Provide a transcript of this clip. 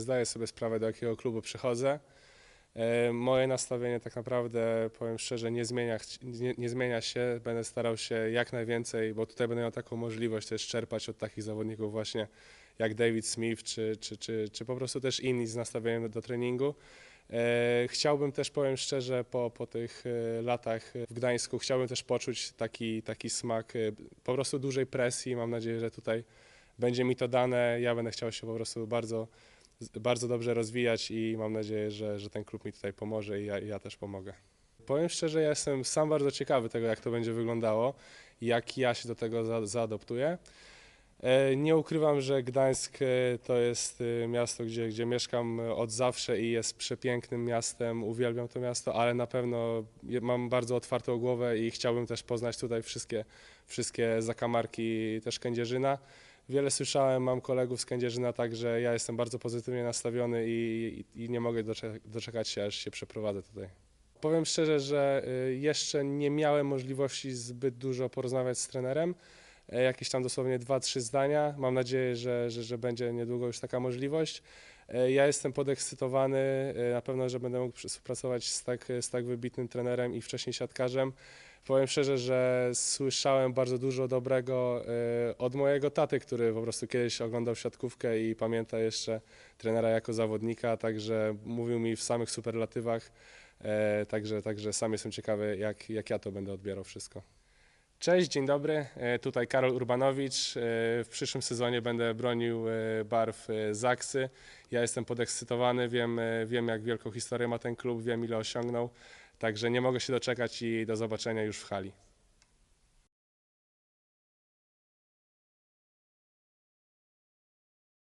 Zdaję sobie sprawę, do jakiego klubu przychodzę. E, Moje nastawienie tak naprawdę, powiem szczerze, nie zmienia, nie, nie zmienia się. Będę starał się jak najwięcej, bo tutaj będę miał taką możliwość też czerpać od takich zawodników właśnie jak David Smith, czy, czy, czy, czy po prostu też inni z nastawieniem do, do treningu. E, Chciałbym też, powiem szczerze, po, po tych e, latach w Gdańsku, chciałbym też poczuć taki, taki smak po prostu dużej presji. Mam nadzieję, że tutaj będzie mi to dane. Ja będę chciał się po prostu bardzo bardzo dobrze rozwijać i mam nadzieję, że, że ten klub mi tutaj pomoże i ja, ja też pomogę. Powiem szczerze, ja jestem sam bardzo ciekawy tego, jak to będzie wyglądało jak ja się do tego za, zaadoptuję. E, Nie ukrywam, że Gdańsk e, to jest e, miasto, gdzie, gdzie mieszkam od zawsze i jest przepięknym miastem. Uwielbiam to miasto, ale na pewno mam bardzo otwartą głowę i chciałbym też poznać tutaj wszystkie, wszystkie zakamarki też Kędzierzyna. Wiele słyszałem, mam kolegów z Kędzierzyna, także ja jestem bardzo pozytywnie nastawiony i, i, i nie mogę docze- doczekać się, aż się przeprowadzę tutaj. Powiem szczerze, że y, jeszcze nie miałem możliwości zbyt dużo porozmawiać z trenerem. E, Jakieś tam dosłownie dwa, trzy zdania. Mam nadzieję, że, że, że będzie niedługo już taka możliwość. E, Ja jestem podekscytowany. e, Na pewno, że będę mógł współpracować z tak, z tak wybitnym trenerem i wcześniej siatkarzem. Powiem szczerze, że słyszałem bardzo dużo dobrego od mojego taty, który po prostu kiedyś oglądał siatkówkę i pamięta jeszcze trenera jako zawodnika, także mówił mi w samych superlatywach. Także, także sam jestem ciekawy, jak, jak ja to będę odbierał wszystko. Cześć, dzień dobry. E, Tutaj Karol Urbanowicz. E, W przyszłym sezonie będę bronił e, barw Zaksy. Ja jestem podekscytowany, wiem, wiem jak wielką historię ma ten klub, wiem ile osiągnął. Także nie mogę się doczekać i do zobaczenia już w hali.